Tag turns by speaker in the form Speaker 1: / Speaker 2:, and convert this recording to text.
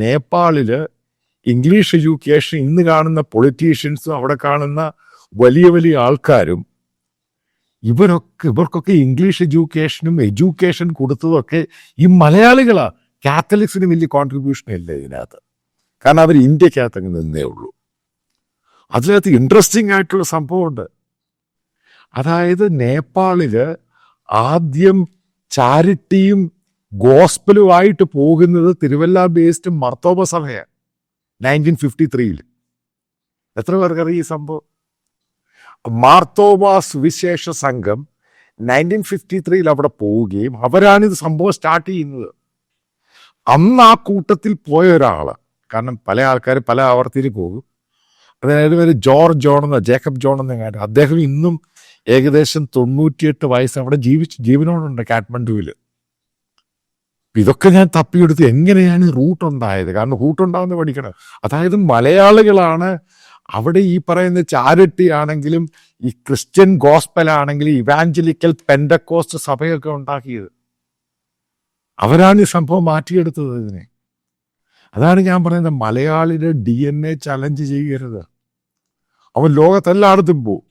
Speaker 1: നേപ്പാളിൽ English education ഇന്ന് കാണുന്ന പൊളിറ്റീഷ്യൻസും അവിടെ കാണുന്ന വലിയ വലിയ ആൾക്കാരും ഇവരൊക്കെ ഇവർക്കൊക്കെ ഇംഗ്ലീഷ് എഡ്യൂക്കേഷനും എഡ്യൂക്കേഷൻ കൊടുത്തതൊക്കെ ഈ മലയാളികളാ. കാത്തലിക്സിന് വലിയ കോൺട്രിബ്യൂഷൻ ഇല്ല ഇതിനകത്ത്. കാരണം അവർ ഇന്ത്യക്കകത്ത് അങ്ങ് നിന്നേ ഉള്ളൂ. അതിനകത്ത് ഇൻട്രസ്റ്റിംഗ് ആയിട്ടുള്ള സംഭവമുണ്ട്. അതായത് നേപ്പാളിൽ ആദ്യം ചാരിറ്റിയും ഗോസ്പലുമായിട്ട് പോകുന്നത് തിരുവല്ല ബേസ്ഡ് മർത്തോബ സഭയാണ്. നയന്റീൻ ഫിഫ്റ്റി ത്രീയിൽ എത്ര പേർക്കറിയാം ഈ സംഭവം? മാർത്തോബ സുവിശേഷ സംഘം നയന്റീൻ ഫിഫ്റ്റി ത്രീയിൽ അവിടെ പോവുകയും അവരാണ് ഇത് സംഭവം സ്റ്റാർട്ട് ചെയ്യുന്നത്. അന്ന് ആ കൂട്ടത്തിൽ പോയ ഒരാൾ കാരണം പല ആൾക്കാർ പല ആവർത്തിയിൽ പോകും. അതായത് പേര് ജോർജ് ജോൺ എന്ന ജേക്കബ് ജോൺ എന്ന കാര്യം അദ്ദേഹം ഇന്നും ഏകദേശം തൊണ്ണൂറ്റിയെട്ട് വയസ്സ് അവിടെ ജീവിച്ച് ജീവനോടുണ്ട് കാഠ്മണ്ഡുവിൽ ഇതൊക്കെ ഞാൻ തപ്പിയെടുത്ത് എങ്ങനെയാണ് റൂട്ട് ഉണ്ടായത് കാരണം റൂട്ട് ഉണ്ടാവുന്ന പഠിക്കണം. അതായത് മലയാളികളാണ് അവിടെ ഈ പറയുന്ന ചാരിറ്റി ആണെങ്കിലും ഈ ക്രിസ്ത്യൻ ഗോസ്പൽ ആണെങ്കിലും ഇവാഞ്ചലിക്കൽ പെൻഡക്കോസ്റ്റ് സഭയൊക്കെ ഉണ്ടാക്കിയത്. അവരാണ് ഈ സംഭവം മാറ്റിയെടുത്തത് ഇതിനെ. അതാണ് ഞാൻ പറയുന്നത് മലയാളിയുടെ ഡി എൻ എ ചലഞ്ച് ചെയ്യരുത്. അവൻ ലോകത്തെല്ലായിടത്തും പോവും.